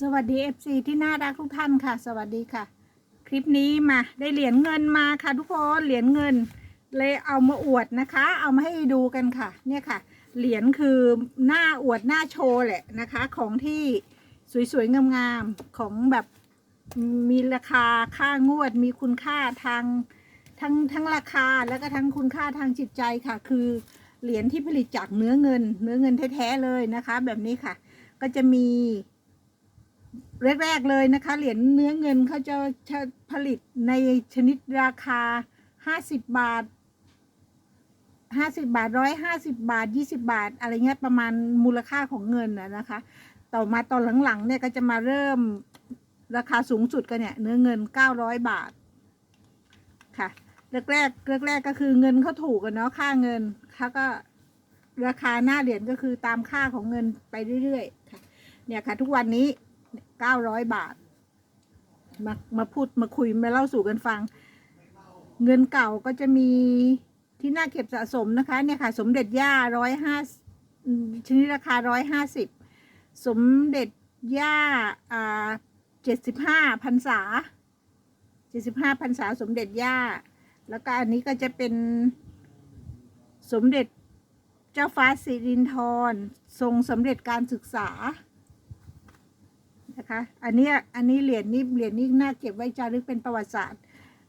สวัสดี FC ที่น่ารักทุกท่านค่ะ สวัสดีค่ะ คลิปนี้มาได้เหรียญเงินมาค่ะทุกคนเหรียญเงิน เลยเอามาอวดนะคะ เอามาให้ดูกันค่ะ เนี่ยค่ะ เหรียญคือหน้าอวดหน้าโชว์แหละนะคะ ของที่สวยๆงามๆของแบบมีราคาค่างวด มีคุณค่าทางทั้งทั้งราคาแล้วก็ทั้งคุณค่าทางจิตใจค่ะ คือเหรียญที่ผลิตจากเนื้อเงิน เนื้อเงินแท้ๆเลยนะคะ แบบนี้ค่ะ ก็จะมี แรกๆเลยนะคะ เหรียญเนื้อเงินเขาจะจะผลิตในชนิดราคาห้าสิบบาทห้าสิบาทร้อยห้าสิบาทยี่สิบาท อะไรเงี้ยประมาณมูลค่าของเงินนะนะคะ ต่อมาตอนหลังๆเนี่ยก็จะมาเริ่มราคาสูงสุดกันเนี่ยเนื้อเงินเก้าร้อยบาทค่ะแรกๆแรกๆก็คือเงินเขาถูกกันเนาะค่าเงินเขาก็ราคาหน้าเหรียญก็คือตามค่าของเงินไปเรื่อยๆค่ะเนี่ยค่ะทุกวันนี้ เก้าร้อยบาท มามาพูดมาคุยมาเล่าสู่กันฟัง เงินเก่าก็จะมีที่น่าเก็บสะสมนะคะเนี่ยค่ะ สมเด็จย่าร้อยห้าชนิดราคาร้อยห้าสิบสมเด็จย่าอ่าเจ็ดสิบห้าพรรษาเจ็ดสิบห้าพรรษาสมเด็จย่า แล้วก็อันนี้ก็จะเป็นสมเด็จเจ้าฟ้าสิรินธรทรงสำเร็จการศึกษา นะคะ อันนี้อันนี้เหรียญนี้เหรียญนี้น่าเก็บไว้จารึกเป็นประวัติศาสตร์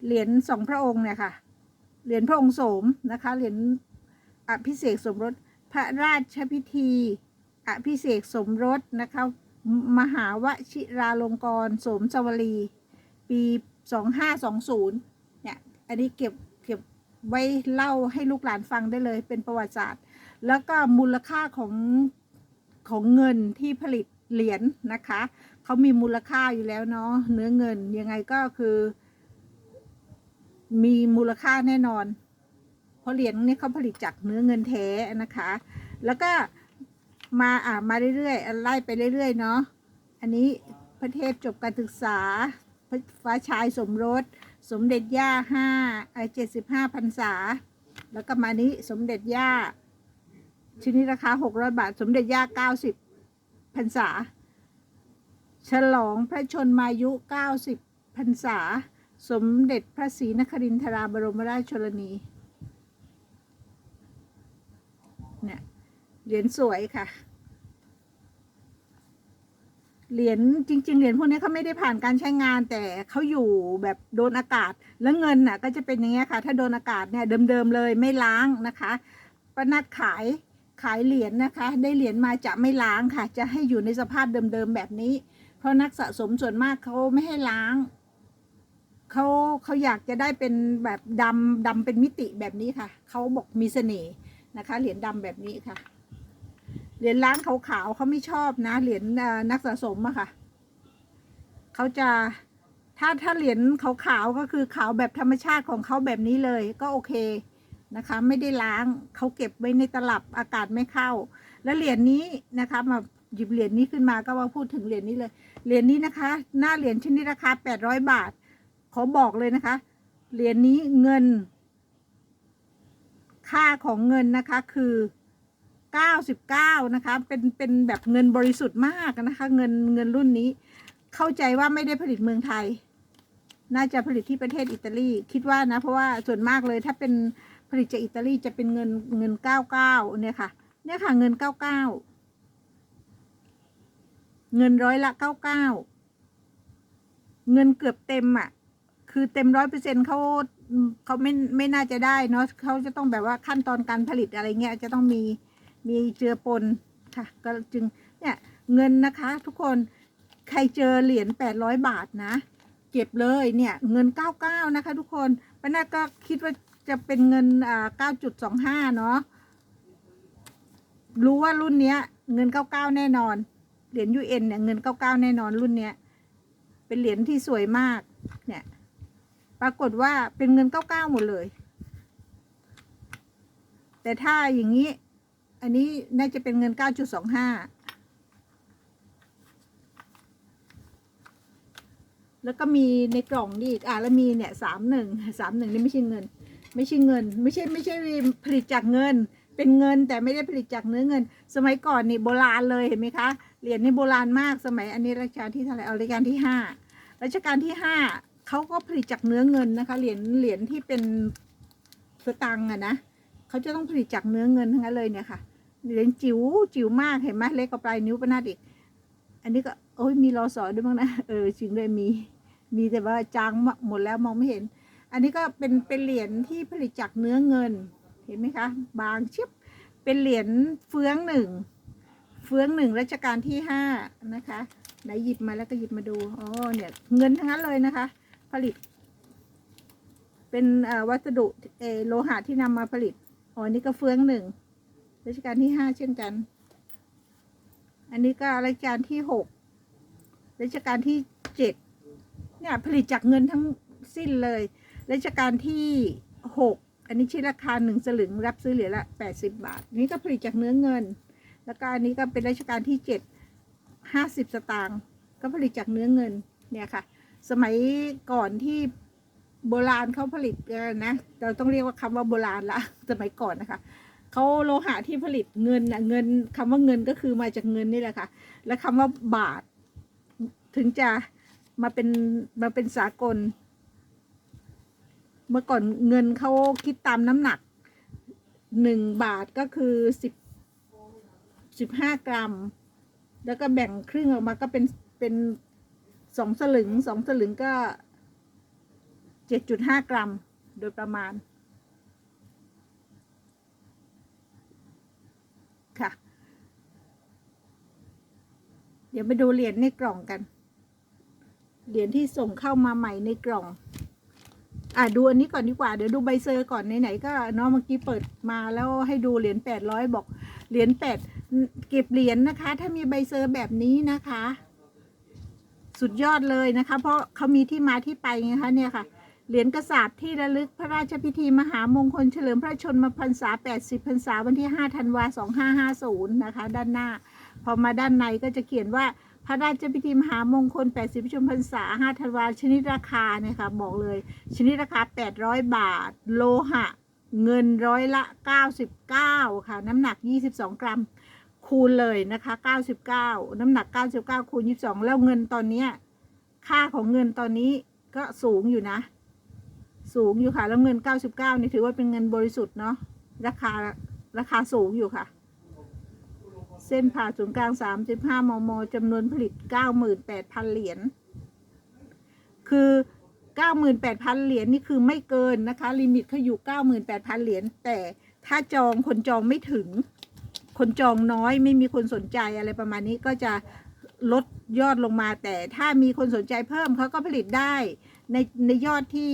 เหรียญสองพระองค์เนี่ยค่ะ เหรียญพระองค์โสมนะคะ เหรียญอภิเษกสมรส พระราชพิธีอภิเษกสมรสนะคะ มหาวชิราลงกรณโสมสวลีปีสองห้าสองศูนย์เนี่ย อันนี้เก็บเก็บไว้เล่าให้ลูกหลานฟังได้เลยเป็นประวัติศาสตร์ แล้วก็มูลค่าของของเงินที่ผลิตเหรียญนะคะ เขามีมูลค่าอยู่แล้วเนาะเนื้อเงินยังไงก็คือ มีมูลค่าแน่นอน เพราะเหรียญนี้เขาผลิตจากเนื้อเงินแท้นะคะ แล้วก็มาอ่ามาเรื่อยๆไล่ไปเรื่อยๆเนาะอันนี้พระเทพจบการศึกษาฟ้าชายสมรส สมเด็จย่าห้าเจ็ดสิบห้าพรรษา แล้วก็มานี้สมเด็จย่าชิ้นนี้ราคาหกร้อยบาท สมเด็จย่าเก้าสิบพรรษา ฉลองพระชนมายุ 90 พรรษา สมเด็จพระศรีนครินทราบรมราชชนนีเนี่ยเหรียญสวยค่ะ เหรียญจริง ๆ เหรียญพวกนี้เขาไม่ได้ผ่านการใช้งานแต่เขาอยู่แบบโดนอากาศ แล้วเงินน่ะก็จะเป็นอย่างเงี้ยค่ะ ถ้าโดนอากาศเนี่ยเดิมๆเลยไม่ล้างนะคะประนัดขายขายเหรียญนะคะ ได้เหรียญมาจะไม่ล้างค่ะ จะให้อยู่ในสภาพเดิมๆแบบนี้ ราะนักสะสมส่วนมากเขาไม่ให้ล้างเขาเขาอยากจะได้เป็นแบบดำดำเป็นมิติแบบนี้ค่ะเขาบอกมีเสน่ห์นะคะ เหรียญดำแบบนี้ค่ะ เหรียญล้างขาวๆเขาไม่ชอบนะ เหรียญนักสะสมอะค่ะเขาจะถ้าถ้าเหรียญขาวๆก็คือขาวแบบธรรมชาติของเขาแบบนี้เลยก็โอเคนะคะ ไม่ได้ล้างเขาเก็บไว้ในตลับอากาศไม่เข้า แล้วเหรียญนี้นะคะมา หยิบเหรียญนี้ขึ้นมาก็มาพูดถึงเหรียญนี้เลย เหรียญนี้นะคะ หน้าเหรียญชิ้นนี้ราคาแปดร้อยบาท ขอบอกเลยนะคะ เหรียญนี้เงิน ค่าของเงินนะคะคือเก้าสิบเก้านะคะ เป็นเป็นแบบเงินบริสุทธิ์มากนะคะ เงินเงินรุ่นนี้ เข้าใจว่าไม่ได้ผลิตเมืองไทย น่าจะผลิตที่ประเทศอิตาลีคิดว่านะ เพราะว่าส่วนมากเลยถ้าเป็นผลิตจากอิตาลีจะเป็นเงินเงินเก้าเก้าเนี่ยค่ะ เนี่ยค่ะเงินเก้าเก้า เงินร้อยละเก้าเก้าเงินเกือบเต็มอะ คือเต็มร้อยเปอร์เซ็นเขาเขาไม่ไม่น่าจะได้เนาะเขาจะต้องแบบว่าขั้นตอนการผลิตอะไรเงี้ยจะต้องมีมีเจือปนค่ะ ก็จึงเนี่ยเงินนะคะ ทุกคนใครเจอเหรียญแปดร้อยบาทนะ เก็บเลยเนี่ยเงินเก้าเก้านะคะ ทุกคนป้านาก็คิดว่าจะเป็นเงินอ่าเก้าจุดสองห้าเนาะรู้ว่ารุ่นเนี้ย เงินเก้าเก้าแน่นอน เหรียญยูเอ็นเนี่ยเงินเก้าเก้าแน่นอนรุ่นเนี้ย เป็นเหรียญที่สวยมาก เนี่ย ปรากฏว่าเป็นเงินเก้าเก้าหมดเลย แต่ถ้าอย่างนี้ อันนี้น่าจะเป็นเงินเก้าจุดสองห้าแล้วก็มีในกล่องนี่อะแล้วมีเนี่ยสามหนึ่งสามหนึ่งนี่ไม่ใช่เงิน ไม่ใช่เงิน ไม่ใช่ไม่ใช่ผลิตจากเงิน เป็นเงินแต่ไม่ได้ผลิตจากเนื้อเงิน สมัยก่อนนี่โบราณเลยเห็นไหมคะ เหรียญนี่โบราณมากสมัยอันนี้รัชกาลที่เท่าไหร่เอารัชกาลที่ห้ารัชกาลที่ห้าเขาก็ผลิตจากเนื้อเงินนะคะ เหรียญเหรียญที่เป็นสตังค์อะนะเขาจะต้องผลิตจากเนื้อเงินทั้งนั้นเลยเนี่ยค่ะเหรียญจิ๋วจิ๋วมากเห็นไหมเล็กกว่าปลายนิ้วประนาดอีก อันนี้ก็โอ้ยมีรอสอด้วยมั้งนะเออจริงเลยมี มีแต่ว่าจางหมดแล้วมองไม่เห็น อันนี้ก็เป็นเป็นเหรียญที่ผลิตจากเนื้อเงิน เห็นไหมคะ บางชิบเป็นเหรียญเฟืองหนึ่ง เฟืองหนึ่งรัชกาลที่ห้านะคะไหนหยิบมาแล้วก็หยิบมาดูอ๋อเนี่ยเงินทั้งนั้นเลยนะคะ ผลิต เป็นวัสดุเอโลหะที่นำมาผลิตอ๋อนนี่ก็เฟืองหนึ่งรัชกาลที่ห้าเช่นกัน อันนี้ก็รัชกาลที่หกรัชกาลที่เจ็ดเนี่ยผลิตจากเงินทั้งสิ้นเลยรัชกาลที่หกอันนี้ชิ้นราคาหนึ่งสลึงรับซื้อเหรียญละแปดสิบบาท นี่ก็ผลิตจากเนื้อเงิน แล้วก็อันนี้ก็เป็นรัชกาลที่เจ็ดห้าสิบสตางค์ก็ผลิตจากเนื้อเงินเนี่ยค่ะ สมัยก่อนที่โบราณเขาผลิตกันนะเราต้องเรียกว่าคำว่าโบราณละสมัยก่อนนะคะเขาโลหะที่ผลิตเงินนะเงินคำว่าเงินก็คือมาจากเงินนี่แหละค่ะ และคำว่าบาท ถึงจะมาเป็นมาเป็นสากล เมื่อก่อนเงินเขาคิดตามน้ำหนักหนึ่งบาทก็คือสิบ สิบห้ากรัม แล้วก็แบ่งครึ่งออกมาก็เป็นเป็นสองสลึงสองสลึงก็เจ็ดจุดห้ากรัมโดยประมาณ ค่ะ เดี๋ยวไปดูเหรียญในกล่องกัน เหรียญที่ส่งเข้ามาใหม่ในกล่อง อะดูอันนี้ก่อนดีกว่า เดี๋ยวดูใบเซอร์ก่อนไหนๆก็เนาะเมื่อกี้เปิดมาแล้วให้ดูเหรียญแปดร้อยบอกเหรียญแปดเก็บเหรียญนะคะ ถ้ามีใบเซอร์แบบนี้นะคะ สุดยอดเลยนะคะ เพราะเขามีที่มาที่ไปไงคะเนี่ยค่ะเหรียญกระสาบที่ระลึกพระราชพิธีมหามงคลเฉลิมพระชนมพรรษา 80 พรรษาวันที่ 5 ธันวา 2550 นะคะ ด้านหน้า พอมาด้านในก็จะเขียนว่า พระราชพิธีมหามงคล 80พระชมพรรษา5ธันวาชนิดราคาเนี่ยค่ะบอกเลย ชนิดราคา 800 บาท โลหะ เงินร้อยละ 99 ค่ะ น้ำหนัก 22 กรัม คูณเลยนะคะ 99 น้ำหนัก 99 คูณ 22 แล้วเงินตอนนี้ค่าของเงินตอนนี้ก็สูงอยู่นะ สูงอยู่ค่ะ แล้วเงิน 99 นี่ถือว่าเป็นเงินบริสุทธิ์เนาะราคาราคาสูงอยู่ค่ะ เส้นผ่าศูนย์กลาง 35 มมจำนวนผลิต 98,000 เหรียญ คือ 98,000 เหรียญนี่คือไม่เกินนะคะ ลิมิตเขาอยู่ 98,000 เหรียญ แต่ถ้าจองคนจองไม่ถึง คนจองน้อยไม่มีคนสนใจอะไรประมาณนี้ก็จะลดยอดลงมาแต่ถ้ามีคนสนใจเพิ่มเขาก็ผลิตได้ในในยอดที่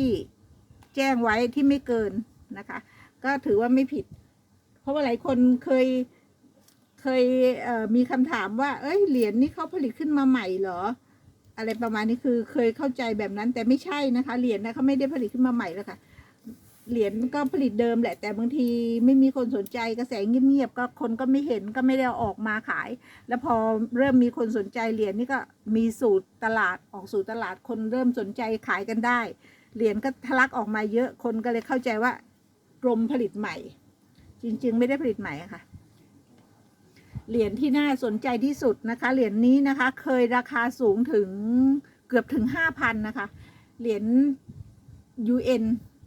แจ้งไว้ที่ไม่เกินนะคะ ก็ถือว่าไม่ผิด เพราะว่าหลายคนเคย เคยมีคำถามว่า เอ้ย เหรียญนี่เขาผลิตขึ้นมาใหม่เหรอ อะไรประมาณนี้คือเคยเข้าใจแบบนั้นแต่ไม่ใช่นะคะ เหรียญนะเขาไม่ได้ผลิตขึ้นมาใหม่แล้วค่ะ เหรียญก็ผลิตเดิมแหละ แต่บางทีไม่มีคนสนใจกระแสเงียบๆก็คนก็ไม่เห็นก็ไม่ได้ออกมาขาย แล้วพอเริ่มมีคนสนใจเหรียญนี่ก็มีสูตรตลาดออกสู่ตลาดคนเริ่มสนใจขายกันได้ เหรียญก็ทะลักออกมาเยอะคนก็เลยเข้าใจว่ากรมผลิตใหม่ จริง ๆ ไม่ได้ผลิตใหม่ค่ะ เหรียญที่น่าสนใจที่สุดนะคะ เหรียญนี้นะคะ เคยราคาสูงถึงเกือบถึงห้าพันนะคะ เหรียญ UN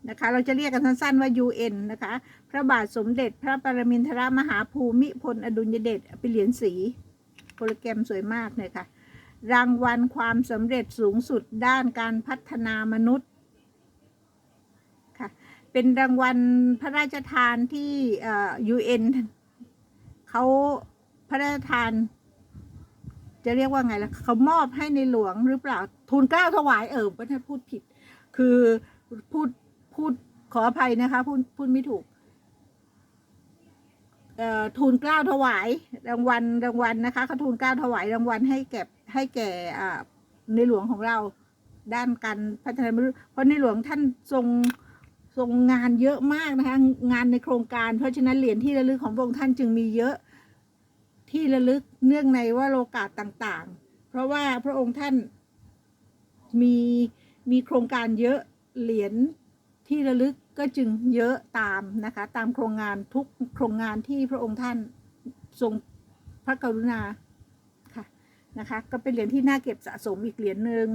นะคะ เราจะเรียกกันสั้นๆว่า UN นะคะ พระบาทสมเด็จพระปรมินทรมหาภูมิพลอดุลยเดชเป็นเหรียญสีโปรแกรมสวยมากเลยค่ะ รางวัลความสำเร็จสูงสุดด้านการพัฒนามนุษย์ค่ะ เป็นรางวัลพระราชทานที่เอ่อ UN เขา พระราชทาน จะเรียกว่าไงล่ะเขามอบให้ในหลวงหรือเปล่าทูลเกล้าถวายเออว่าถ้าพูดผิด คือพูดพูดขออภัยนะคะพูดพูดไม่ถูกเอ่อทูลเกล้าถวายรางวัลรางวัลนะคะเขาทูลเกล้าถวายรางวัลให้แก่ให้แก่อในหลวงของเราด้านการพัฒนาเพราะในหลวงท่านทรงทรงงานเยอะมากนะคะงานในโครงการเพราะฉะนั้นเหรียญที่ระลึกของพระองค์ท่านจึงมีเยอะ ที่ระลึกเนื่องในว่าโลกาสต่างๆ เพราะว่าพระองค์ท่านมีมีโครงการเยอะเหรียญที่ระลึกก็จึงเยอะตามนะคะตามโครงงานทุกโครงงานที่พระองค์ท่านทรงพระกรุณาค่ะนะคะก็เป็นเหรียญที่น่าเก็บสะสมอีกเหรียญหนึ่ง